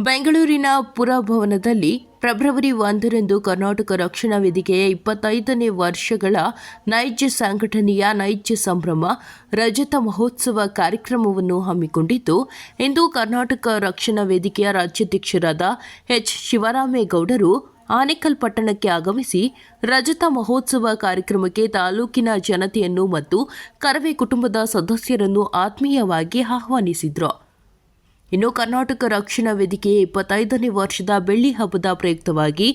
ಬೆಂಗಳೂರಿನ ಪುರಭವನದಲ್ಲಿ ಫೆಬ್ರವರಿ ಒಂದರಂದು ಕರ್ನಾಟಕ ರಕ್ಷಣಾ ವೇದಿಕೆಯ ಇಪ್ಪತ್ತೈದನೇ ವರ್ಷಗಳ ನೈಜ ಸಂಘಟನೆಯ ನೈಜ ಸಂಭ್ರಮ, ರಜತ ಮಹೋತ್ಸವ ಕಾರ್ಯಕ್ರಮವನ್ನು ಹಮ್ಮಿಕೊಂಡಿದ್ದು, ಇಂದು ಕರ್ನಾಟಕ ರಕ್ಷಣಾ ವೇದಿಕೆಯ ರಾಜ್ಯಾಧ್ಯಕ್ಷರಾದ ಎಚ್. ಶಿವರಾಮೇಗೌಡರು ಆನೇಕಲ್ ಪಟ್ಟಣಕ್ಕೆ ಆಗಮಿಸಿ ರಜತ ಮಹೋತ್ಸವ ಕಾರ್ಯಕ್ರಮಕ್ಕೆ ತಾಲೂಕಿನ ಜನತೆಯನ್ನು ಮತ್ತು ಕರವೇ ಕುಟುಂಬದ ಸದಸ್ಯರನ್ನು ಆತ್ಮೀಯವಾಗಿ ಆಹ್ವಾನಿಸಿದ್ರು. ಇನ್ನು ಕರ್ನಾಟಕ ರಕ್ಷಣಾ ವೇದಿಕೆಯ ಇಪ್ಪತ್ತೈದನೇ ವರ್ಷದ ಬೆಳ್ಳಿ ಹಬ್ಬದ ಪ್ರಯುಕ್ತವಾಗಿ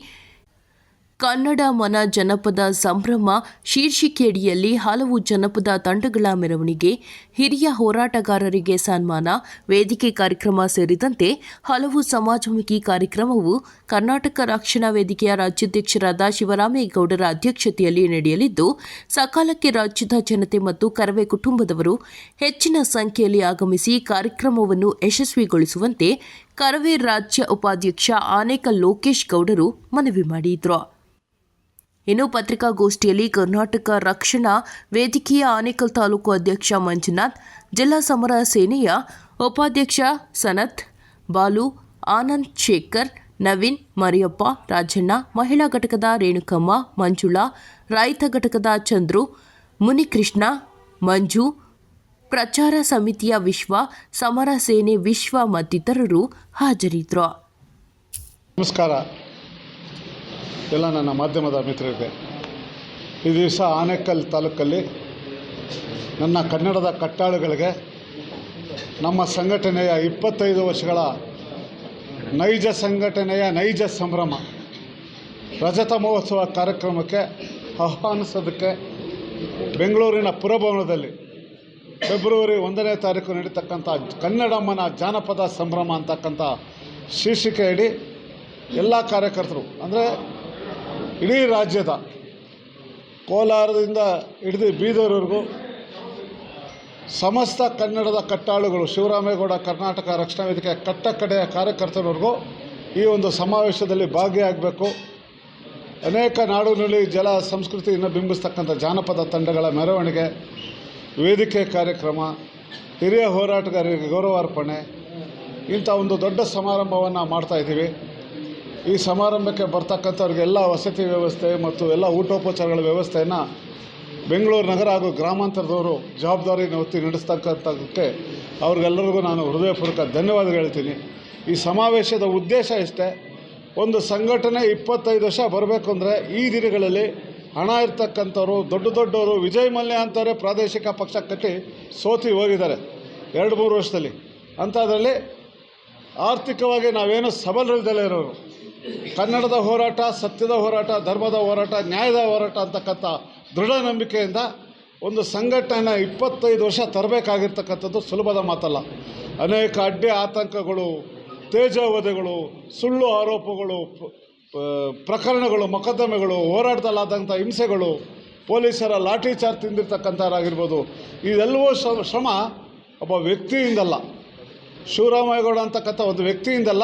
ಕನ್ನಡ ಮನ ಜನಪದ ಸಂಭ್ರಮ ಶೀರ್ಷಿಕೆಯಡಿಯಲ್ಲಿ ಹಲವು ಜನಪದ ತಂಡಗಳ ಮೆರವಣಿಗೆ, ಹಿರಿಯ ಹೋರಾಟಗಾರರಿಗೆ ಸನ್ಮಾನ, ವೇದಿಕೆ ಕಾರ್ಯಕ್ರಮ ಸೇರಿದಂತೆ ಹಲವು ಸಮಾಜಮುಖಿ ಕಾರ್ಯಕ್ರಮವು ಕರ್ನಾಟಕ ರಕ್ಷಣಾ ವೇದಿಕೆಯ ರಾಜ್ಯಾಧ್ಯಕ್ಷರಾದ ಶಿವರಾಮೇಗೌಡರ ಅಧ್ಯಕ್ಷತೆಯಲ್ಲಿ ನಡೆಯಲಿದ್ದು, ಸಕಾಲಕ್ಕೆ ರಾಜ್ಯದ ಜನತೆ ಮತ್ತು ಕರವೇ ಕುಟುಂಬದವರು ಹೆಚ್ಚಿನ ಸಂಖ್ಯೆಯಲ್ಲಿ ಆಗಮಿಸಿ ಕಾರ್ಯಕ್ರಮವನ್ನು ಯಶಸ್ವಿಗೊಳಿಸುವಂತೆ ಕರವೇ ರಾಜ್ಯ ಉಪಾಧ್ಯಕ್ಷ ಆನೇಕಲ್ ಲೋಕೇಶ್ ಗೌಡರು ಮನವಿ ಮಾಡಿದ್ರು. ಇನ್ನು ಪತ್ರಿಕಾಗೋಷ್ಠಿಯಲ್ಲಿ ಕರ್ನಾಟಕ ರಕ್ಷಣಾ ವೇದಿಕೆಯ ಆನೇಕಲ್ ತಾಲೂಕು ಅಧ್ಯಕ್ಷ ಮಂಜುನಾಥ್, ಜಿಲ್ಲಾ ಸಮರ ಸೇನೆಯ ಉಪಾಧ್ಯಕ್ಷ ಸನತ್, ಬಾಲು ಆನಂದ್ ಶೇಖರ್, ನವೀನ್ ಮರಿಯಪ್ಪ, ರಾಜಣ್ಣ, ಮಹಿಳಾ ಘಟಕದ ರೇಣುಕಮ್ಮ, ಮಂಜುಳಾ, ರೈತ ಘಟಕದ ಚಂದ್ರು, ಮುನಿಕೃಷ್ಣ, ಮಂಜು, ಪ್ರಚಾರ ಸಮಿತಿಯ ವಿಶ್ವ, ಸಮರ ಸೇನೆ ವಿಶ್ವ ಮತ್ತಿತರರು ಹಾಜರಿದ್ದರು ನಮಸ್ಕಾರ. ಎಲ್ಲ ನನ್ನ ಮಾಧ್ಯಮದ ಮಿತ್ರರಿಗೆ. ಈ ದಿವಸ ಆನೇಕಲ್ ತಾಲೂಕಲ್ಲಿ ನನ್ನ ಕನ್ನಡದ ಕಟ್ಟಾಳುಗಳಿಗೆ ನಮ್ಮ ಸಂಘಟನೆಯ ಇಪ್ಪತ್ತೈದು ವರ್ಷಗಳ ನೈಜ ಸಂಘಟನೆಯ ನೈಜ ಸಂಭ್ರಮ, ರಜತ ಮಹೋತ್ಸವ ಕಾರ್ಯಕ್ರಮಕ್ಕೆ ಆಹ್ವಾನಿಸೋದಕ್ಕೆ ಬೆಂಗಳೂರಿನ ಪುರಭವನದಲ್ಲಿ ಫೆಬ್ರವರಿ ಒಂದನೇ ತಾರೀಕು ನಡೀತಕ್ಕಂಥ ಕನ್ನಡಮ್ಮನ ಜಾನಪದ ಸಂಭ್ರಮ ಅಂತಕ್ಕಂಥ ಶೀರ್ಷಿಕೆಯಡಿ ಎಲ್ಲ ಕಾರ್ಯಕರ್ತರು, ಅಂದರೆ ಇಡೀ ರಾಜ್ಯದ ಕೋಲಾರದಿಂದ ಹಿಡಿದು ಬೀದರ್ವರೆಗೂ ಸಮಸ್ತ ಕನ್ನಡದ ಕಟ್ಟಾಳುಗಳು, ಶಿವರಾಮೇಗೌಡ, ಕರ್ನಾಟಕ ರಕ್ಷಣಾ ವೇದಿಕೆ ಕಟ್ಟ ಕಡೆಯ ಕಾರ್ಯಕರ್ತರವರೆಗೂ ಈ ಒಂದು ಸಮಾವೇಶದಲ್ಲಿ ಭಾಗಿಯಾಗಬೇಕು. ಅನೇಕ ನಾಡು ನುಡಿ ಜಲ ಸಂಸ್ಕೃತಿಯನ್ನು ಬಿಂಬಿಸ್ತಕ್ಕಂಥ ಜಾನಪದ ತಂಡಗಳ ಮೆರವಣಿಗೆ, ವೇದಿಕೆ ಕಾರ್ಯಕ್ರಮ, ಹಿರಿಯ ಹೋರಾಟಗಾರರಿಗೆ ಗೌರವಾರ್ಪಣೆ, ಇಂಥ ಒಂದು ದೊಡ್ಡ ಸಮಾರಂಭವನ್ನು ಮಾಡ್ತಾಯಿದ್ದೀವಿ ಈ ಸಮಾರಂಭಕ್ಕೆ ಬರ್ತಕ್ಕಂಥವ್ರಿಗೆಲ್ಲ ವಸತಿ ವ್ಯವಸ್ಥೆ ಮತ್ತು ಎಲ್ಲ ಊಟೋಪಚಾರಗಳ ವ್ಯವಸ್ಥೆಯನ್ನು ಬೆಂಗಳೂರು ನಗರ ಹಾಗೂ ಗ್ರಾಮಾಂತರದವರು ಜವಾಬ್ದಾರಿಯನ್ನು ಹೊತ್ತಿ ನಡೆಸ್ತಕ್ಕಂಥದ್ದಕ್ಕೆ ಅವ್ರಿಗೆಲ್ಲರಿಗೂ ನಾನು ಹೃದಯಪೂರ್ವಕ ಧನ್ಯವಾದಗಳು ಹೇಳ್ತೀನಿ. ಈ ಸಮಾವೇಶದ ಉದ್ದೇಶ ಇಷ್ಟೇ, ಒಂದು ಸಂಘಟನೆ ಇಪ್ಪತ್ತೈದು ವರ್ಷ ಬರಬೇಕು ಅಂದರೆ ಈ ದಿನಗಳಲ್ಲಿ ಹಣ ಇರ್ತಕ್ಕಂಥವ್ರು, ದೊಡ್ಡ ದೊಡ್ಡವರು, ವಿಜಯ್ ಮಲ್ಯ ಅಂತವರೇ ಪ್ರಾದೇಶಿಕ ಪಕ್ಷ ಕಟ್ಟಿ ಸೋತಿ ಹೋಗಿದ್ದಾರೆ ಎರಡು ಮೂರು ವರ್ಷದಲ್ಲಿ. ಅಂಥದ್ರಲ್ಲಿ ಆರ್ಥಿಕವಾಗಿ ನಾವೇನು ಸಬಲರಿದ್ದಲ್ಲ ಇರೋರು. ಕನ್ನಡದ ಹೋರಾಟ, ಸತ್ಯದ ಹೋರಾಟ, ಧರ್ಮದ ಹೋರಾಟ, ನ್ಯಾಯದ ಹೋರಾಟ ಅಂತಕ್ಕಂಥ ದೃಢ ನಂಬಿಕೆಯಿಂದ ಒಂದು ಸಂಘಟನೆ ಇಪ್ಪತ್ತೈದು ವರ್ಷ ತರಬೇಕಾಗಿರ್ತಕ್ಕಂಥದ್ದು ಸುಲಭದ ಮಾತಲ್ಲ. ಅನೇಕ ಅಡ್ಡಿ ಆತಂಕಗಳು, ತೇಜವಧೆಗಳು, ಸುಳ್ಳು ಆರೋಪಗಳು ಪ್ರಕರಣಗಳು, ಮೊಕದ್ದಮೆಗಳು, ಹೋರಾಟದಲ್ಲಾದಂಥ ಹಿಂಸೆಗಳು, ಪೊಲೀಸರ ಲಾಠಿ ಚಾರ್ಜ್ ತಿಂದಿರ್ತಕ್ಕಂಥವ್ರಾಗಿರ್ಬೋದು. ಇದೆಲ್ಲವೂ ಶ್ರಮ ಒಬ್ಬ ವ್ಯಕ್ತಿಯಿಂದಲ್ಲ. ಶಿವರಾಮೇಗೌಡ ಅಂತಕ್ಕಂಥ ಒಂದು ವ್ಯಕ್ತಿಯಿಂದಲ್ಲ.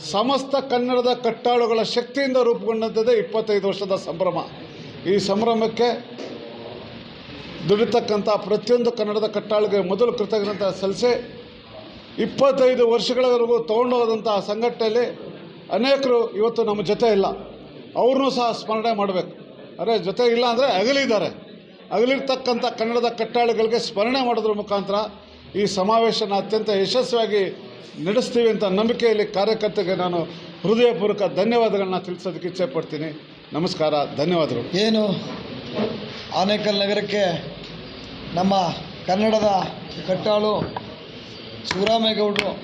ಸಮಸ್ತ ಕನ್ನಡದ ಕಟ್ಟಾಳುಗಳ ಶಕ್ತಿಯಿಂದ ರೂಪುಗೊಂಡಂಥದ್ದೇ ಇಪ್ಪತ್ತೈದು ವರ್ಷದ ಸಂಭ್ರಮ. ಈ ಸಂಭ್ರಮಕ್ಕೆ ದುಡಿತಕ್ಕಂಥ ಪ್ರತಿಯೊಂದು ಕನ್ನಡದ ಕಟ್ಟಾಳಿಗೆ ಮೊದಲು ಕೃತಜ್ಞತೆ ಸಲ್ಲಿಸಿ, ಇಪ್ಪತ್ತೈದು ವರ್ಷಗಳವರೆಗೂ ತೊಗೊಂಡೋದಂಥ ಸಂಘಟನೆಯಲ್ಲಿ ಅನೇಕರು ಇವತ್ತು ನಮ್ಮ ಜೊತೆ ಇಲ್ಲ. ಅವ್ರನ್ನೂ ಸಹ ಸ್ಮರಣೆ ಮಾಡಬೇಕು. ಅರೆ, ಜೊತೆ ಇಲ್ಲ ಅಂದರೆ ಅಗಲಿದ್ದಾರೆ. ಅಗಲಿರ್ತಕ್ಕಂಥ ಕನ್ನಡದ ಕಟ್ಟಾಳುಗಳಿಗೆ ಸ್ಮರಣೆ ಮಾಡೋದ್ರ ಮುಖಾಂತರ ಈ ಸಮಾವೇಶನ ಅತ್ಯಂತ ಯಶಸ್ವಿಯಾಗಿ ನಡೆಸ್ತೀವಿ ಅಂತ ನಂಬಿಕೆಯಲ್ಲಿ ಕಾರ್ಯಕರ್ತರಿಗೆ ನಾನು ಹೃದಯಪೂರ್ವಕ ಧನ್ಯವಾದಗಳನ್ನ ತಿಳಿಸೋದಕ್ಕೆ ಇಚ್ಛೆ ಪಡ್ತೀನಿ. ನಮಸ್ಕಾರ, ಧನ್ಯವಾದಗಳು. ಏನು? ಆನೇಕಲ್ ನಗರಕ್ಕೆ ನಮ್ಮ ಕನ್ನಡದ ಕಟ್ಟಾಳು ಶಿವರಾಮೇಗೌಡರು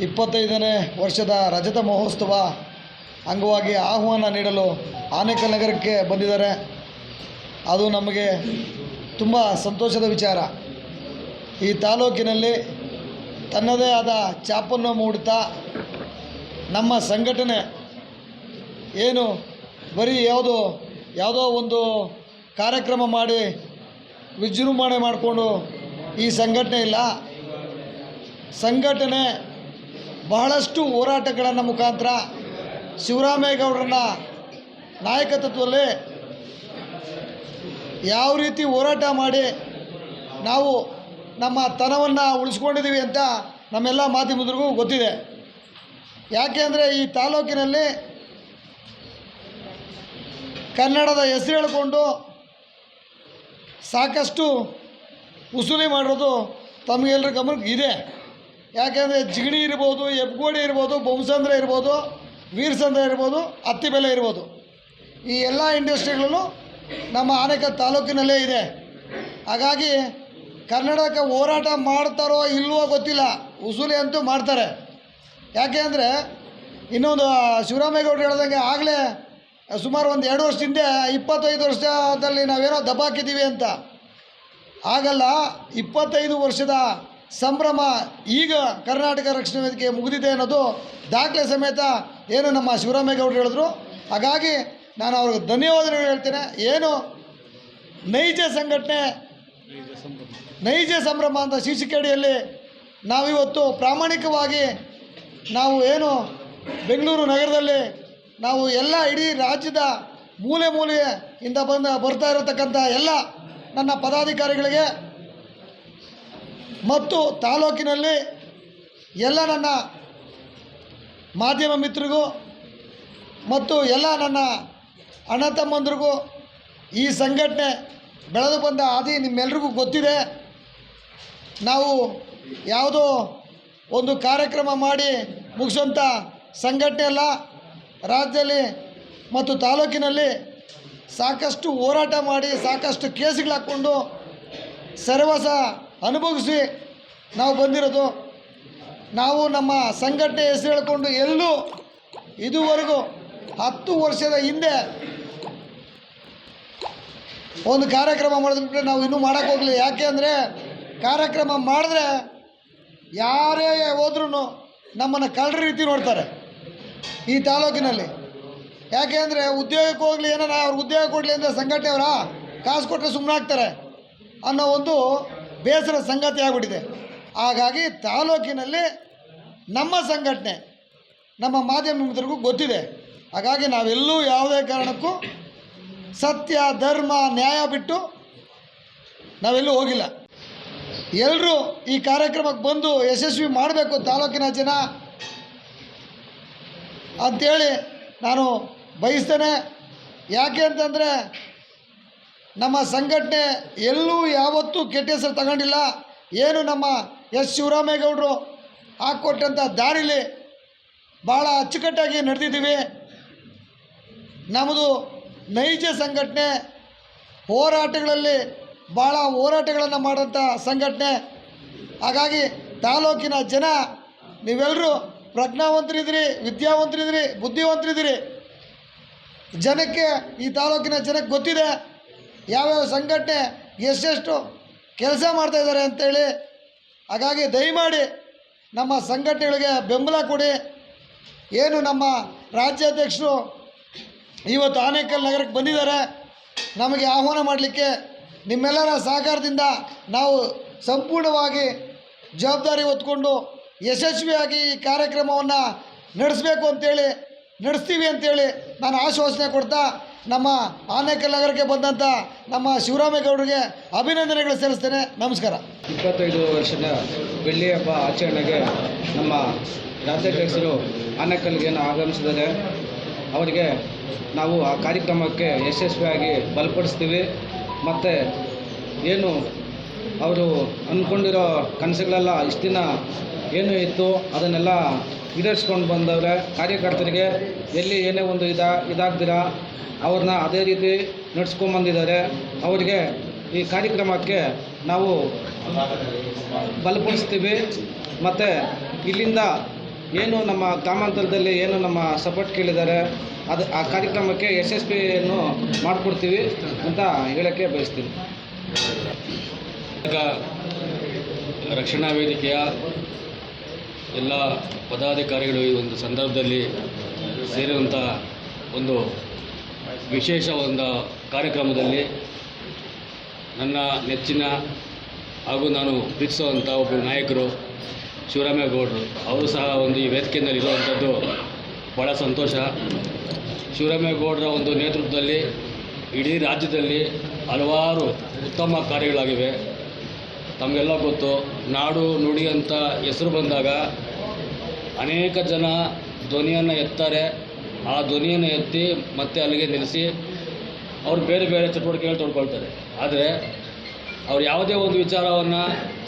ಇಪ್ಪತ್ತೈದನೇ ವರ್ಷದ ರಜತ ಮಹೋತ್ಸವ ಅಂಗವಾಗಿ ಆಹ್ವಾನ ನೀಡಲು ಆನೇಕಲ್ ನಗರಕ್ಕೆ ಬಂದಿದ್ದಾರೆ. ಅದು ನಮಗೆ ತುಂಬ ಸಂತೋಷದ ವಿಚಾರ. ಈ ತಾಲೂಕಿನಲ್ಲಿ ತನ್ನದೇ ಆದ ಚಾಪನ್ನು ಮೂಡ್ತಾ ನಮ್ಮ ಸಂಘಟನೆ ಏನು ಬರೀ ಯಾವುದು, ಯಾವುದೋ ಒಂದು ಕಾರ್ಯಕ್ರಮ ಮಾಡಿ ವಿಜೃಂಭಣೆ ಮಾಡಿಕೊಂಡು ಈ ಸಂಘಟನೆ ಇಲ್ಲ. ಸಂಘಟನೆ ಬಹಳಷ್ಟು ಹೋರಾಟಗಳನ್ನು ಮುಖಾಂತರ ಶಿವರಾಮೇಗೌಡರನ್ನ ನಾಯಕತ್ವದಲ್ಲಿ ಯಾವ ರೀತಿ ಹೋರಾಟ ಮಾಡಿ ನಾವು ನಮ್ಮ ತನವನ್ನು ಉಳಿಸ್ಕೊಂಡಿದ್ದೀವಿ ಅಂತ ನಮ್ಮೆಲ್ಲ ಮಾಧ್ಯಮದವ್ರಿಗೂ ಗೊತ್ತಿದೆ. ಯಾಕೆ ಅಂದರೆ ಈ ತಾಲೂಕಿನಲ್ಲಿ ಕನ್ನಡದ ಹೆಸರು ಹೇಳಿಕೊಂಡು ಸಾಕಷ್ಟು ಉಸುಲಿ ಮಾಡಿರೋದು ತಮಗೆಲ್ಲರ ಗಮನಕ್ಕೆ ಇದೆ. ಯಾಕೆಂದರೆ ಜಿಗಣಿ ಇರ್ಬೋದು ಎಬ್ಗೋಡಿ ಇರ್ಬೋದು ಬೊಮ್ಮಸಂದ್ರ ಇರ್ಬೋದು, ವೀರಸಂದ್ರ ಇರ್ಬೋದು, ಅತ್ತಿಬೆಲೆ ಇರ್ಬೋದು. ಈ ಎಲ್ಲ ಇಂಡಸ್ಟ್ರಿಗಳಲ್ಲೂ ನಮ್ಮ ಆನೇಕಲ್ ತಾಲೂಕಿನಲ್ಲೇ ಇದೆ. ಹಾಗಾಗಿ ಕನ್ನಡಕ್ಕೆ ಹೋರಾಟ ಮಾಡ್ತಾರೋ ಇಲ್ವೋ ಗೊತ್ತಿಲ್ಲ. ಉಸೂಲಿ ಅಂತೂ ಮಾಡ್ತಾರೆ. ಯಾಕೆ ಅಂದರೆ, ಇನ್ನೊಂದು ಶಿವರಾಮೇಗೌಡರು ಹೇಳ್ದಂಗೆ ಆಗಲೇ, ಸುಮಾರು ಒಂದು ಎರಡು ವರ್ಷ ಹಿಂದೆ, ಇಪ್ಪತ್ತೈದು ವರ್ಷದಲ್ಲಿ ನಾವೇನೋ ದಬ್ಬಾಕಿದ್ದೀವಿ ಅಂತ. ಆಗಲ್ಲ ಇಪ್ಪತ್ತೈದು ವರ್ಷದ ಸಂಭ್ರಮ ಈಗ ಕರ್ನಾಟಕ ರಕ್ಷಣಾ ವೇದಿಕೆ ಮುಗಿದಿದೆ ಅನ್ನೋದು ದಾಖಲೆ ಸಮೇತ ಏನು ನಮ್ಮ ಶಿವರಾಮೇಗೌಡರು ಹೇಳಿದ್ರು. ಹಾಗಾಗಿ ನಾನು ಅವ್ರಿಗೆ ಧನ್ಯವಾದಗಳು ಹೇಳ್ತೇನೆ. ಏನು, ನೈಜ ಸಂಘಟನೆ ನೈಜ ಸಂಭ್ರಮ. ಅಂತ ಶೀರ್ಷಿಕೆಯಡಿಯಲ್ಲಿ ನಾವಿವತ್ತು ಪ್ರಾಮಾಣಿಕವಾಗಿ ನಾವು ಏನು ಬೆಂಗಳೂರು ನಗರದಲ್ಲಿ ನಾವು ಎಲ್ಲ ಇಡೀ ರಾಜ್ಯದ ಮೂಲೆ ಮೂಲೆಯಿಂದ ಬಂದ ಬರ್ತಾ ಇರತಕ್ಕಂಥ ಎಲ್ಲ ನನ್ನ ಪದಾಧಿಕಾರಿಗಳಿಗೆ ಮತ್ತು ತಾಲೂಕಿನಲ್ಲಿ ಎಲ್ಲ ನನ್ನ ಮಾಧ್ಯಮ ಮಿತ್ರರಿಗೂ ಮತ್ತು ಎಲ್ಲ ನನ್ನ ಅಣ್ಣ ತಮ್ಮಂದ್ರಿಗೂ ಈ ಸಂಘಟನೆ ಬೆಳೆದು ಬಂದ ಹಾದಿ ನಿಮ್ಮೆಲ್ರಿಗೂ ಗೊತ್ತಿದೆ. ನಾವು ಯಾವುದೋ ಒಂದು ಕಾರ್ಯಕ್ರಮ ಮಾಡಿ ಮುಗಿಸೋಂಥ ಸಂಘಟನೆ ಅಲ್ಲ, ರಾಜ್ಯದಲ್ಲಿ ಮತ್ತು ತಾಲೂಕಿನಲ್ಲಿ ಸಾಕಷ್ಟು ಹೋರಾಟ ಮಾಡಿ ಸಾಕಷ್ಟು ಕೇಸುಗಳು ಹಾಕ್ಕೊಂಡು ಸರ್ವಸ ಅನುಭವಿಸಿ ನಾವು ಬಂದಿರೋದು. ನಾವು ನಮ್ಮ ಸಂಘಟನೆ ಹೆಸರು ಹೇಳ್ಕೊಂಡು ಎಲ್ಲೂ ಇದುವರೆಗೂ ಹತ್ತು ವರ್ಷದ ಹಿಂದೆ ಒಂದು ಕಾರ್ಯಕ್ರಮ ಮಾಡಿದ್ಬಿಟ್ರೆ ನಾವು ಇನ್ನೂ ಮಾಡೋಕ್ಕೆ ಹೋಗಲಿ ಯಾಕೆ ಅಂದರೆ ಕಾರ್ಯಕ್ರಮ ಮಾಡಿದ್ರೆ ಯಾರೇ ಹೋದ್ರೂ ನಮ್ಮನ್ನು ಕಳ್ಳರ ರೀತಿ ನೋಡ್ತಾರೆ ಈ ತಾಲೂಕಿನಲ್ಲಿ. ಯಾಕೆ ಅಂದರೆ ಉದ್ಯೋಗಕ್ಕೆ ಹೋಗಲಿ ಏನಾರ ಅವ್ರು ಉದ್ಯೋಗ ಕೊಡಲಿ ಅಂದರೆ ಸಂಘಟನೆಯವರ ಕಾಸು ಕೊಟ್ಟರೆ ಸುಮ್ಮನೆ ಆಗ್ತಾರೆ ಅನ್ನೋ ಒಂದು ಬೇಸರ ಸಂಗತಿ ಆಗಿಬಿಟ್ಟಿದೆ. ಹಾಗಾಗಿ ತಾಲೂಕಿನಲ್ಲಿ ನಮ್ಮ ಸಂಘಟನೆ ನಮ್ಮ ಮಾಧ್ಯಮ ಗೊತ್ತಿದೆ. ಹಾಗಾಗಿ ನಾವೆಲ್ಲೂ ಯಾವುದೇ ಕಾರಣಕ್ಕೂ ಸತ್ಯ, ಧರ್ಮ, ನ್ಯಾಯ ಬಿಟ್ಟು ನಾವೆಲ್ಲೂ ಹೋಗಿಲ್ಲ. ಎಲ್ಲರೂ ಈ ಕಾರ್ಯಕ್ರಮಕ್ಕೆ ಬಂದು ಯಶಸ್ವಿ ಮಾಡಬೇಕು ತಾಲೂಕಿನ ಜನ ಅಂಥೇಳಿ ನಾನು ಬಯಸ್ತೇನೆ. ಯಾಕೆ ಅಂತಂದರೆ ನಮ್ಮ ಸಂಘಟನೆ ಎಲ್ಲೂ ಯಾವತ್ತೂ ಕೆಟ್ಟ ಹೆಸರು ತಗೊಂಡಿಲ್ಲ. ಏನು ನಮ್ಮ ಎಸ್ ಶಿವರಾಮೇಗೌಡರು ಹಾಕ್ಕೊಟ್ಟಂಥ ದಾರಿಲಿ ಭಾಳ ಅಚ್ಚುಕಟ್ಟಾಗಿ ನಡೆದಿದ್ದೀವಿ. ನಮ್ಮದು ನೈಜ ಸಂಘಟನೆ ಹೋರಾಟಗಳಲ್ಲಿ ಭಾಳ ಹೋರಾಟಗಳನ್ನು ಮಾಡೋಂಥ ಸಂಘಟನೆ. ಹಾಗಾಗಿ ತಾಲೂಕಿನ ಜನ ನೀವೆಲ್ಲರೂ ಪ್ರಜ್ಞಾವಂತರಿದ್ದೀರಿ, ವಿದ್ಯಾವಂತರಿದ್ದೀರಿ, ಬುದ್ಧಿವಂತರಿದ್ದೀರಿ. ಜನಕ್ಕೆ, ಈ ತಾಲೂಕಿನ ಜನಕ್ಕೆ ಗೊತ್ತಿದೆ ಯಾವ್ಯಾವ ಸಂಘಟನೆ ಎಷ್ಟೆಷ್ಟು ಕೆಲಸ ಮಾಡ್ತಾ ಇದ್ದಾರೆ ಅಂತೇಳಿ. ಹಾಗಾಗಿ ದಯಮಾಡಿ ನಮ್ಮ ಸಂಘಟನೆಗಳಿಗೆ ಬೆಂಬಲ ಕೊಡಿ. ಏನು ನಮ್ಮ ರಾಜ್ಯಾಧ್ಯಕ್ಷರು ಇವತ್ತು ಆನೇಕಲ್ ನಗರಕ್ಕೆ ಬಂದಿದ್ದಾರೆ. ನಮಗೆ ಆಹ್ವಾನ ಮಾಡಲಿಕ್ಕೆ ನಿಮ್ಮೆಲ್ಲರ ಸಹಕಾರದಿಂದ ನಾವು ಸಂಪೂರ್ಣವಾಗಿ ಜವಾಬ್ದಾರಿ ಹೊತ್ಕೊಂಡು ಯಶಸ್ವಿಯಾಗಿ ಈ ಕಾರ್ಯಕ್ರಮವನ್ನು ನಡೆಸಬೇಕು ಅಂತೇಳಿ, ನಡೆಸ್ತೀವಿ ಅಂತೇಳಿ ನಾನು ಆಶ್ವಾಸನೆ ಕೊಡ್ತಾ ನಮ್ಮ ಆನೇಕಲ್ ನಗರಕ್ಕೆ ಬಂದಂಥ ನಮ್ಮ ಶಿವರಾಮೇಗೌಡರಿಗೆ ಅಭಿನಂದನೆಗಳು ಸಲ್ಲಿಸ್ತೇನೆ. ನಮಸ್ಕಾರ. ಇಪ್ಪತ್ತೈದು ವರ್ಷದ ಬೆಳ್ಳಿ ಹಬ್ಬ ಆಚರಣೆಗೆ ನಮ್ಮ ರಾಜ್ಯಾಧ್ಯಕ್ಷರು ಆನೇಕಲ್ಗೆ ಆಗಮಿಸಿದ್ದಾರೆ ಅವರಿಗೆ ನಾವು ಆ ಕಾರ್ಯಕ್ರಮಕ್ಕೆ ಯಶಸ್ವಿಯಾಗಿ ಬಲಪಡಿಸ್ತೀವಿ. ಮತ್ತು ಏನು ಅವರು ಅಂದ್ಕೊಂಡಿರೋ ಕನಸುಗಳೆಲ್ಲ ಇಷ್ಟು ದಿನ ಏನು ಇತ್ತು ಅದನ್ನೆಲ್ಲ ಈಡೇರಿಸ್ಕೊಂಡು ಬಂದವ್ರೆ. ಕಾರ್ಯಕರ್ತರಿಗೆ ಎಲ್ಲಿ ಏನೇ ಒಂದು ಇದ ಇದಾಗ್ದಿರ ಅವ್ರನ್ನ ಅದೇ ರೀತಿ ನಡ್ಸ್ಕೊಂಬಂದಿದ್ದಾರೆ ಅವರಿಗೆ ಈ ಕಾರ್ಯಕ್ರಮಕ್ಕೆ ನಾವು ಬಲಪಡಿಸ್ತೀವಿ. ಮತ್ತು ಇಲ್ಲಿಂದ ಏನು ನಮ್ಮ ಗ್ರಾಮಾಂತರದಲ್ಲಿ ಏನು ನಮ್ಮ ಸಪೋರ್ಟ್ ಕೇಳಿದ್ದಾರೆ. ಅದು, ಆ ಕಾರ್ಯಕ್ರಮಕ್ಕೆ ಯಶಸ್ವಿಯನ್ನು ಮಾಡಿಕೊಡ್ತೀವಿ ಅಂತ ಹೇಳೋಕ್ಕೆ ಬಯಸ್ತೀನಿ. ರಕ್ಷಣಾ ವೇದಿಕೆಯ ಎಲ್ಲ ಪದಾಧಿಕಾರಿಗಳು ಈ ಒಂದು ಸಂದರ್ಭದಲ್ಲಿ ಸೇರಿದಂಥ ಒಂದು ವಿಶೇಷ ಒಂದು ಕಾರ್ಯಕ್ರಮದಲ್ಲಿ ನನ್ನ ನೆಚ್ಚಿನ ಹಾಗೂ ನಾನು ಪ್ರೀತಿಸುವಂಥ ಒಬ್ಬ ನಾಯಕರು ಶಿವರಾಮೇಗೌಡರು, ಅವರು ಸಹ ಒಂದು ಈ ವೇದಿಕೆಯಲ್ಲಿ ಇರುವಂಥದ್ದು ಭಾಳ ಸಂತೋಷ. ಶಿವರಾಮೇಗೌಡರ ಒಂದು ನೇತೃತ್ವದಲ್ಲಿ ಇಡೀ ರಾಜ್ಯದಲ್ಲಿ ಹಲವಾರು ಉತ್ತಮ ಕಾರ್ಯಗಳಾಗಿವೆ. ತಮಗೆಲ್ಲ ಗೊತ್ತು, ನಾಡು ನುಡಿ ಅಂತ ಹೆಸರು ಬಂದಾಗ ಅನೇಕ ಜನ ಧ್ವನಿಯನ್ನು ಎತ್ತಾರೆ. ಆ ಧ್ವನಿಯನ್ನು ಎತ್ತಿ ಮತ್ತೆ ಅಲ್ಲಿಗೆ ನಿಲ್ಲಿಸಿ ಅವರು ಬೇರೆ ಬೇರೆ ಚಟುವಟಿಕೆಗಳು ತೊಡ್ಕೊಳ್ತಾರೆ. ಆದರೆ ಅವ್ರು ಯಾವುದೇ ಒಂದು ವಿಚಾರವನ್ನು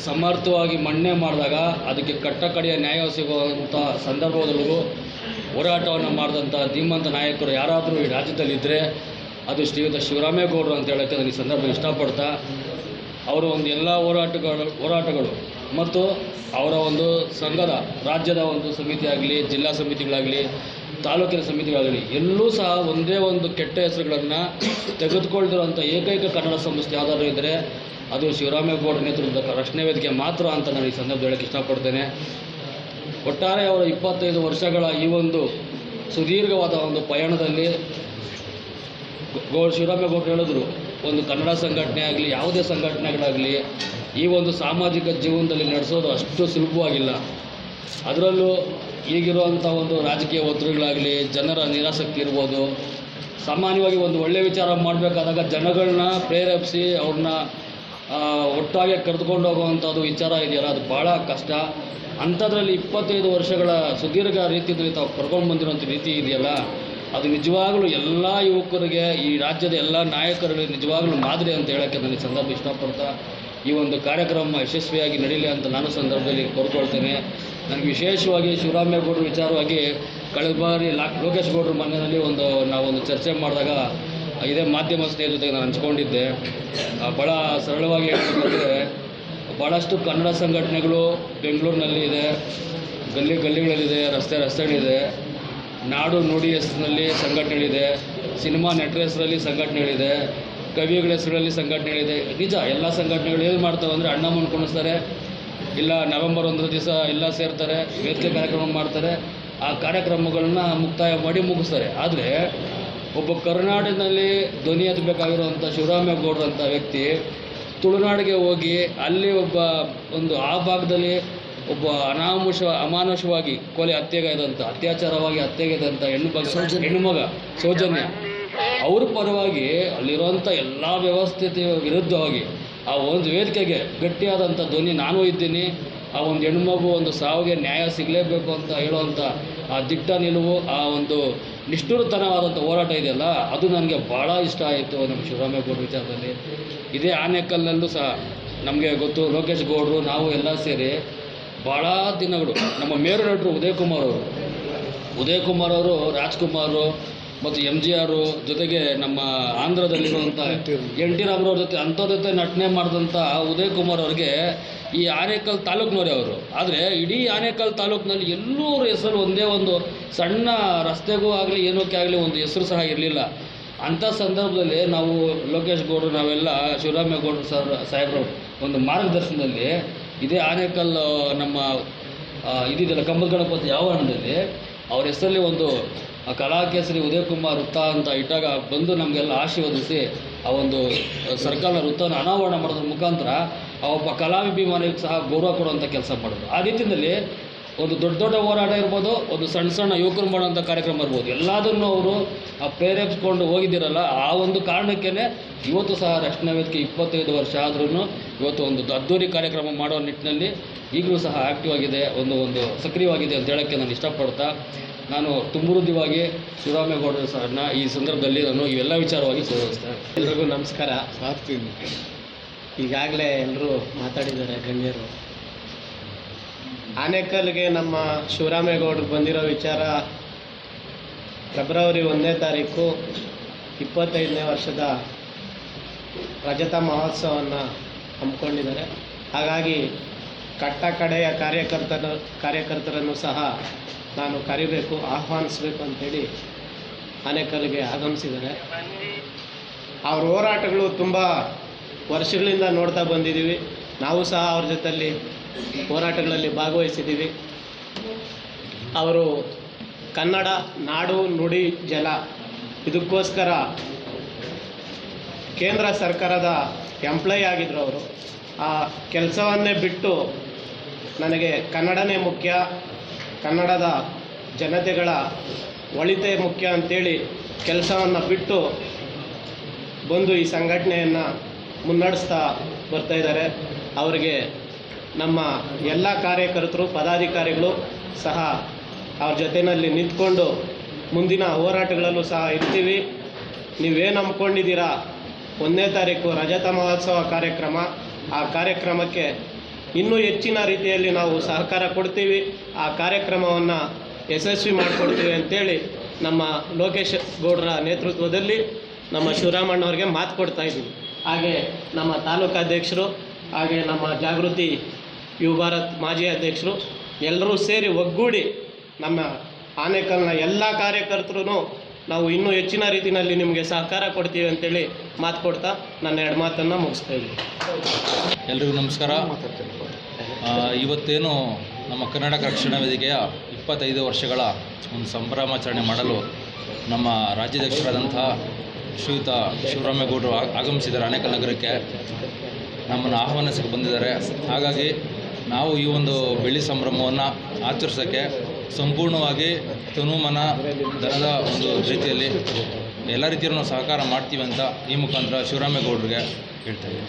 ಸಮರ್ಥವಾಗಿ ಮಣ್ಣೆ ಮಾಡಿದಾಗ ಅದಕ್ಕೆ ಕಟ್ಟಕಡೆಯ ನ್ಯಾಯ ಸಿಗುವಂಥ ಸಂದರ್ಭದಲ್ಲೂ ಹೋರಾಟವನ್ನು ಮಾಡಿದಂಥ ಧೀಮಂತ ನಾಯಕರು ಯಾರಾದರೂ ಈ ರಾಜ್ಯದಲ್ಲಿದ್ದರೆ ಅದು ಶ್ರೀಯುತ ಶಿವರಾಮೇಗೌಡರು ಅಂತ ಹೇಳೋಕ್ಕೆ ನಾನು ಈ ಸಂದರ್ಭ ಇಷ್ಟಪಡ್ತಾ, ಅವರ ಒಂದು ಎಲ್ಲ ಹೋರಾಟಗಳು ಹೋರಾಟಗಳು ಮತ್ತು ಅವರ ಒಂದು ಸಂಘದ, ರಾಜ್ಯದ ಒಂದು ಸಮಿತಿ ಆಗಲಿ, ಜಿಲ್ಲಾ ಸಮಿತಿಗಳಾಗಲಿ, ತಾಲೂಕಿನ ಸಮಿತಿಗಳಾಗಲಿ, ಎಲ್ಲೂ ಸಹ ಒಂದೇ ಒಂದು ಕೆಟ್ಟ ಹೆಸರುಗಳನ್ನು ತೆಗೆದುಕೊಳ್ತಿರುವಂಥ ಏಕೈಕ ಕನ್ನಡ ಸಂಸ್ಥೆ ಯಾವುದಾದ್ರೂ ಇದ್ದರೆ ಅದು ಶಿವರಾಮೇಗೌಡ ನೇತೃತ್ವದ ರಕ್ಷಣೆ ವೇದಿಕೆ ಮಾತ್ರ ಅಂತ ನಾನು ಈ ಸಂದರ್ಭ ಹೇಳೋಕ್ಕೆ ಇಷ್ಟಪಡ್ತೇನೆ. ಒಟ್ಟಾರೆ ಅವರ ಇಪ್ಪತ್ತೈದು ವರ್ಷಗಳ ಈ ಒಂದು ಸುದೀರ್ಘವಾದ ಒಂದು ಪಯಣದಲ್ಲಿ ಗೋ ಶಿವರಾಮೇಗೌಡರು ಹೇಳಿದ್ರು, ಒಂದು ಕನ್ನಡ ಸಂಘಟನೆ ಆಗಲಿ, ಯಾವುದೇ ಸಂಘಟನೆಗಳಾಗಲಿ, ಈ ಒಂದು ಸಾಮಾಜಿಕ ಜೀವನದಲ್ಲಿ ನಡೆಸೋದು ಅಷ್ಟು ಸುಲಭವಾಗಿಲ್ಲ. ಅದರಲ್ಲೂ ಈಗಿರುವಂಥ ಒಂದು ರಾಜಕೀಯ ಒತ್ತಡಗಳಾಗಲಿ ಜನರ ನಿರಾಸಕ್ತಿ ಇರ್ಬೋದು, ಸಾಮಾನ್ಯವಾಗಿ ಒಂದು ಒಳ್ಳೆಯ ವಿಚಾರ ಮಾಡಬೇಕಾದಾಗ ಜನಗಳನ್ನ ಪ್ರೇರೇಪಿಸಿ ಅವ್ರನ್ನ ಒಟ್ಟಾಗೆ ಕರೆದುಕೊಂಡು ಹೋಗುವಂಥದ್ದು ವಿಚಾರ ಇದೆಯಲ್ಲ, ಅದು ಭಾಳ ಕಷ್ಟ. ಅಂಥದ್ರಲ್ಲಿ ಇಪ್ಪತ್ತೈದು ವರ್ಷಗಳ ಸುದೀರ್ಘ ರೀತಿಯಲ್ಲಿ ತಾವು ಕರ್ಕೊಂಡು ಬಂದಿರುವಂಥ ರೀತಿ ಇದೆಯಲ್ಲ, ಅದು ನಿಜವಾಗಲೂ ಎಲ್ಲ ಯುವಕರಿಗೆ, ಈ ರಾಜ್ಯದ ಎಲ್ಲ ನಾಯಕರುಗಳಿಗೆ ನಿಜವಾಗಲೂ ಮಾದರಿ ಅಂತ ಹೇಳೋಕ್ಕೆ ನನಗೆ ಸಂದರ್ಭ ಇಷ್ಟಪಡ್ತಾ, ಈ ಒಂದು ಕಾರ್ಯಕ್ರಮ ಯಶಸ್ವಿಯಾಗಿ ನಡೀಲಿ ಅಂತ ನಾನು ಸಂದರ್ಭದಲ್ಲಿ ಕೋರ್ಕೊಳ್ತೇನೆ. ನನಗೆ ವಿಶೇಷವಾಗಿ ಶಿವರಾಮೇಗೌಡರ ವಿಚಾರವಾಗಿ, ಕಳೆದ ಬಾರಿ ಲಾ, ಲೋಕೇಶ್ ಗೌಡರ ಮನೆಯಲ್ಲಿ ಒಂದು, ನಾವೊಂದು ಚರ್ಚೆ ಮಾಡಿದಾಗ ಇದೇ ಮಾಧ್ಯಮ ಸ್ನೇಹಿತರ ಜೊತೆಗೆ ನಾನು ಹಂಚ್ಕೊಂಡಿದ್ದೆ. ಭಾಳ ಸರಳವಾಗಿ ಹೇಳಬೇಕಂದ್ರೆ ಭಾಳಷ್ಟು ಕನ್ನಡ ಸಂಘಟನೆಗಳು ಬೆಂಗಳೂರಿನಲ್ಲಿ ಇದೆ, ಗಲ್ಲಿ ಗಲ್ಲಿಗಳಲ್ಲಿದೆ ರಸ್ತೆ ರಸ್ತೆಗಳಿದೆ, ನಾಡು ನುಡಿ ಹೆಸರಿನಲ್ಲಿ ಸಂಘಟನೆಗಳಿದೆ, ಸಿನಿಮಾ ನಟರ ಹೆಸರಲ್ಲಿ ಸಂಘಟನೆಗಳಿದೆ ಕವಿಗಳ ಹೆಸರಲ್ಲಿ ಸಂಘಟನೆಗಳಿದೆ. ನಿಜ, ಎಲ್ಲ ಸಂಘಟನೆಗಳು ಏನು ಮಾಡ್ತಾವೆ ಅಂದರೆ ಅಣ್ಣ ಕುಣಿಸ್ತಾರೆ, ಇಲ್ಲ ನವೆಂಬರ್ ಒಂದರ ದಿವಸ ಎಲ್ಲ ಸೇರ್ತಾರೆ, ವೇದಿಕೆ ಕಾರ್ಯಕ್ರಮ ಮಾಡ್ತಾರೆ, ಆ ಕಾರ್ಯಕ್ರಮಗಳನ್ನ ಮುಕ್ತಾಯ ಮಾಡಿ ಮುಗಿಸ್ತಾರೆ. ಆದರೆ ಒಬ್ಬ ಕರ್ನಾಟಕದಲ್ಲಿ ಧ್ವನಿ ಎತ್ತಬೇಕಾಗಿರುವಂಥ ಶಿವರಾಮೇಗೌಡರು ಅಂತ ವ್ಯಕ್ತಿ ತುಳುನಾಡಿಗೆ ಹೋಗಿ ಅಲ್ಲಿ ಒಬ್ಬ ಒಂದು ಆ ಭಾಗದಲ್ಲಿ ಒಬ್ಬ ಅನಾಮುಷ ಅಮಾನುಷವಾಗಿ ಕೊಲೆ ಹತ್ಯೆಗೈದಂಥ ಅತ್ಯಾಚಾರವಾಗಿ ಹತ್ಯೆಗೈದಂಥ ಹೆಣ್ಣು ಬಗ ಹೆಣ್ಣು ಮಗ ಸೌಜನ್ಯ. ಅವ್ರ ಪರವಾಗಿ ಅಲ್ಲಿರುವಂಥ ಎಲ್ಲ ವ್ಯವಸ್ಥೆ ವಿರುದ್ಧವಾಗಿ ಆ ಒಂದು ವೇದಿಕೆಗೆ ಗಟ್ಟಿಯಾದಂಥ ಧ್ವನಿ ನಾನು ಇದ್ದೀನಿ ಆ ಒಂದು ಹೆಣ್ಮಗು ಒಂದು ಸಾವಿಗೆ ನ್ಯಾಯ ಸಿಗಲೇಬೇಕು ಅಂತ ಹೇಳುವಂಥ ಆ ದಿಟ್ಟ ನಿಲುವು, ಆ ಒಂದು ನಿಷ್ಠುರತನವಾದಂಥ ಹೋರಾಟ ಇದೆಯಲ್ಲ, ಅದು ನನಗೆ ಭಾಳ ಇಷ್ಟ ಆಯಿತು ನಮ್ಮ ಶಿವರಾಮೇಗೌಡ ವಿಚಾರದಲ್ಲಿ. ಇದೇ ಆನೆಕಲ್ಲಲ್ಲೂ ಸಹ ನಮಗೆ ಗೊತ್ತು, ಲೋಕೇಶ್ ಗೌಡರು, ನಾವು ಎಲ್ಲ ಸೇರಿ ಭಾಳ ದಿನಗಳು ನಮ್ಮ ಮೇರು ನಟರು ಉದಯ್ ಕುಮಾರ್ ಅವರು. ಉದಯ್ ಕುಮಾರ್ ಅವರು, ರಾಜ್ಕುಮಾರ್ ಮತ್ತು ಎಂ ಜಿ ಆರು ಜೊತೆಗೆ ನಮ್ಮ ಆಂಧ್ರದಲ್ಲಿರುವಂಥ ಎನ್ ಟಿ ರಾಮರವ್ರ ಜೊತೆ ಅಂಥವ್ರ ಜೊತೆ ನಟನೆ ಮಾಡಿದಂಥ ಉದಯ್ ಕುಮಾರ್ ಅವ್ರಿಗೆ ಈ ಆನೇಕಲ್ ತಾಲೂಕಿನವರೇ ಅವರು. ಆದರೆ ಇಡೀ ಆನೇಕಲ್ ತಾಲೂಕಿನಲ್ಲಿ ಎಲ್ಲೂ ಹೆಸರು ಒಂದೇ ಒಂದು ಸಣ್ಣ ರಸ್ತೆಗೂ ಆಗಲಿ ಏನೋಕ್ಕೆ ಆಗಲಿ ಒಂದು ಹೆಸರು ಸಹ ಇರಲಿಲ್ಲ. ಅಂಥ ಸಂದರ್ಭದಲ್ಲಿ ನಾವು ಲೋಕೇಶ್ ಗೌಡರು, ನಾವೆಲ್ಲ ಶಿವರಾಮೇಗೌಡರು ಸರ್, ಸಾಹೇಬ್ರ ಒಂದು ಮಾರ್ಗದರ್ಶನದಲ್ಲಿ ಇದೇ ಆನೇಕಲ್, ನಮ್ಮ ಇದಿದೆಲ್ಲ ಕಂಬದ ಗಣಪತಿ ಆವರಣದಲ್ಲಿ ಅವ್ರ ಹೆಸರಲ್ಲಿ ಒಂದು ಆ ಕಲಾಕೇಸರಿ ಉದಯ ಕುಮಾರ್ ವೃತ್ತ ಅಂತ ಇಟ್ಟಾಗ ಬಂದು ನಮಗೆಲ್ಲ ಆಶೀರ್ವದಿಸಿ ಆ ಒಂದು ಸರ್ಕಾರ ವೃತ್ತವನ್ನು ಅನಾವರಣ ಮಾಡೋದ್ರ ಮುಖಾಂತರ ಆ ಒಬ್ಬ ಕಲಾಭಿಮಾನಿಗೆ ಸಹ ಗೌರವ ಕೊಡುವಂಥ ಕೆಲಸ ಮಾಡೋದು ಆ ರೀತಿಯಲ್ಲಿ ಒಂದು ದೊಡ್ಡ ದೊಡ್ಡ ಹೋರಾಟ ಇರ್ಬೋದು, ಒಂದು ಸಣ್ಣ ಸಣ್ಣ ಯುವಕರು ಮಾಡುವಂಥ ಕಾರ್ಯಕ್ರಮ ಇರ್ಬೋದು. ಎಲ್ಲದನ್ನು ಅವರು ಆ ಪ್ರೇರೇಪಿಸ್ಕೊಂಡು ಹೋಗಿದ್ದೀರಲ್ಲ, ಆ ಒಂದು ಕಾರಣಕ್ಕೇ ಇವತ್ತು ಸಹ ರಕ್ಷಣಾ ವೇದಿಕೆ ಇಪ್ಪತ್ತೈದು ವರ್ಷ ಆದ್ರೂ ಇವತ್ತು ಒಂದು ಅದ್ದೂರಿ ಕಾರ್ಯಕ್ರಮ ಮಾಡೋ ನಿಟ್ಟಿನಲ್ಲಿ ಈಗಲೂ ಸಹ ಆ್ಯಕ್ಟಿವ್ ಆಗಿದೆ, ಒಂದು ಒಂದು ಸಕ್ರಿಯವಾಗಿದೆ ಅಂತ ಹೇಳೋಕ್ಕೆ ನಾನು ಇಷ್ಟಪಡ್ತಾ ನಾನು ತುಂಬುರುದ್ಧವಾಗಿ ಶಿವರಾಮೇಗೌಡರ ಸರ್ನ ಈ ಸಂದರ್ಭದಲ್ಲಿ ನಾನು ಇವೆಲ್ಲ ವಿಚಾರವಾಗಿ ಗೌರವಿಸ್ತೇನೆ ಎಲ್ರಿಗೂ ನಮಸ್ಕಾರ. ಈಗಾಗಲೇ ಎಲ್ಲರೂ ಮಾತಾಡಿದ್ದಾರೆ ಗಣ್ಯರು. ಆನೇಕಲ್ಗೆ ನಮ್ಮ ಶಿವರಾಮೇಗೌಡರು ಬಂದಿರೋ ವಿಚಾರ ಫೆಬ್ರವರಿ ಒಂದನೇ ತಾರೀಕು ಇಪ್ಪತ್ತೈದನೇ ವರ್ಷದ ರಜತ ಮಹೋತ್ಸವವನ್ನು ಹಮ್ಮಿಕೊಂಡಿದ್ದಾರೆ. ಹಾಗಾಗಿ ಕಟ್ಟ ಕಡೆಯ ಕಾರ್ಯಕರ್ತರ ಕಾರ್ಯಕರ್ತರನ್ನು ಸಹ ನಾನು ಕರಿಬೇಕು, ಆಹ್ವಾನಿಸಬೇಕು ಅಂಥೇಳಿ ಆನೇಕಲ್ಗೆ ಆಗಮಿಸಿದ್ದಾರೆ. ಅವ್ರ ಹೋರಾಟಗಳು ತುಂಬ ವರ್ಷಗಳಿಂದ ನೋಡ್ತಾ ಬಂದಿದ್ದೀವಿ. ನಾವು ಸಹ ಅವ್ರ ಜೊತೆಯಲ್ಲಿ ಹೋರಾಟಗಳಲ್ಲಿ ಭಾಗವಹಿಸಿದ್ದೀವಿ. ಅವರು ಕನ್ನಡ ನಾಡು ನುಡಿ ಜಲ, ಇದಕ್ಕೋಸ್ಕರ ಕೇಂದ್ರ ಸರ್ಕಾರದ ಎಂಪ್ಲಾಯ್ ಆಗಿದ್ದರು ಅವರು. ಆ ಕೆಲಸವನ್ನೇ ಬಿಟ್ಟು ನನಗೆ ಕನ್ನಡನೇ ಮುಖ್ಯ ಕನ್ನಡದ ಜನತೆಗಳ ಒಳಿತೇ ಮುಖ್ಯ ಅಂತೇಳಿ ಕೆಲಸವನ್ನು ಬಿಟ್ಟು ಬಂದು ಈ ಸಂಘಟನೆಯನ್ನು ಮುನ್ನಡೆಸ್ತಾ ಬರ್ತಾ ಇದ್ದಾರೆ. ಅವರಿಗೆ ನಮ್ಮ ಎಲ್ಲ ಕಾರ್ಯಕರ್ತರು, ಪದಾಧಿಕಾರಿಗಳು ಸಹ ಅವ್ರ ಜೊತೆಯಲ್ಲಿ ನಿಂತ್ಕೊಂಡು ಮುಂದಿನ ಹೋರಾಟಗಳಲ್ಲೂ ಸಹ ಇರ್ತೀವಿ. ನೀವೇನು ಅಂದ್ಕೊಂಡಿದ್ದೀರಾ ಒಂದನೇ ತಾರೀಕು ರಜತ ಮಹೋತ್ಸವ ಕಾರ್ಯಕ್ರಮ. ಆ ಕಾರ್ಯಕ್ರಮಕ್ಕೆ ಇನ್ನೂ ಹೆಚ್ಚಿನ ರೀತಿಯಲ್ಲಿ ನಾವು ಸಹಕಾರ ಕೊಡ್ತೀವಿ. ಆ ಕಾರ್ಯಕ್ರಮವನ್ನು ಯಶಸ್ವಿ ಮಾಡಿಕೊಡ್ತೀವಿ ಅಂತೇಳಿ ನಮ್ಮ ಲೋಕೇಶ್ ಗೌಡರ ನೇತೃತ್ವದಲ್ಲಿ ನಮ್ಮ ಶಿವರಾಮಣ್ಣವ್ರಿಗೆ ಮಾತು ಕೊಡ್ತಾ ಇದ್ದೀವಿ. ಹಾಗೆ ನಮ್ಮ ತಾಲೂಕಾಧ್ಯಕ್ಷರು ಹಾಗೆ ನಮ್ಮ ಜಾಗೃತಿ ಯುವ ಭಾರತ್ ಮಾಜಿ ಅಧ್ಯಕ್ಷರು ಎಲ್ಲರೂ ಸೇರಿ ಒಗ್ಗೂಡಿ ನಮ್ಮ ಆನೇಕಲ್ನ ಎಲ್ಲ ಕಾರ್ಯಕರ್ತರು ನಾವು ಇನ್ನೂ ಹೆಚ್ಚಿನ ರೀತಿಯಲ್ಲಿ ನಿಮಗೆ ಸಹಕಾರ ಕೊಡ್ತೀವಿ ಅಂತೇಳಿ ಮಾತು ಕೊಡ್ತಾ ನನ್ನ ಎರಡು ಮಾತನ್ನು ಮುಗಿಸ್ತಾ ಇದ್ದೀನಿ. ಎಲ್ರಿಗೂ ನಮಸ್ಕಾರ. ಇವತ್ತೇನು ನಮ್ಮ ಕರ್ನಾಟಕ ರಕ್ಷಣಾ ವೇದಿಕೆಯ ಇಪ್ಪತ್ತೈದು ವರ್ಷಗಳ ಒಂದು ಸಂಭ್ರಮಾಚರಣೆ ಮಾಡಲು ನಮ್ಮ ರಾಜ್ಯಾಧ್ಯಕ್ಷರಾದಂತಹ ಶ್ರೀಯುತ ಶಿವರಾಮೇಗೌಡರು ಆಗಮಿಸಿದ್ದಾರೆ ಆನೇಕಲ್ ನಗರಕ್ಕೆ. ನಮ್ಮನ್ನು ಆಹ್ವಾನಿಸಕ್ಕೆ ಬಂದಿದ್ದಾರೆ. ಹಾಗಾಗಿ ನಾವು ಈ ಒಂದು ಬೆಳ್ಳಿ ಸಂಭ್ರಮವನ್ನು ಆಚರಿಸೋಕ್ಕೆ ಸಂಪೂರ್ಣವಾಗಿ ತನುಮನ ದನದ ಒಂದು ರೀತಿಯಲ್ಲಿ ಎಲ್ಲ ರೀತಿಯಲ್ಲೂ ಸಹಕಾರ ಮಾಡ್ತೀವಿ ಅಂತ ಈ ಮುಖಾಂತರ ಶಿವರಾಮೇಗೌಡರಿಗೆ ಹೇಳ್ತಾ ಇದ್ದೀನಿ.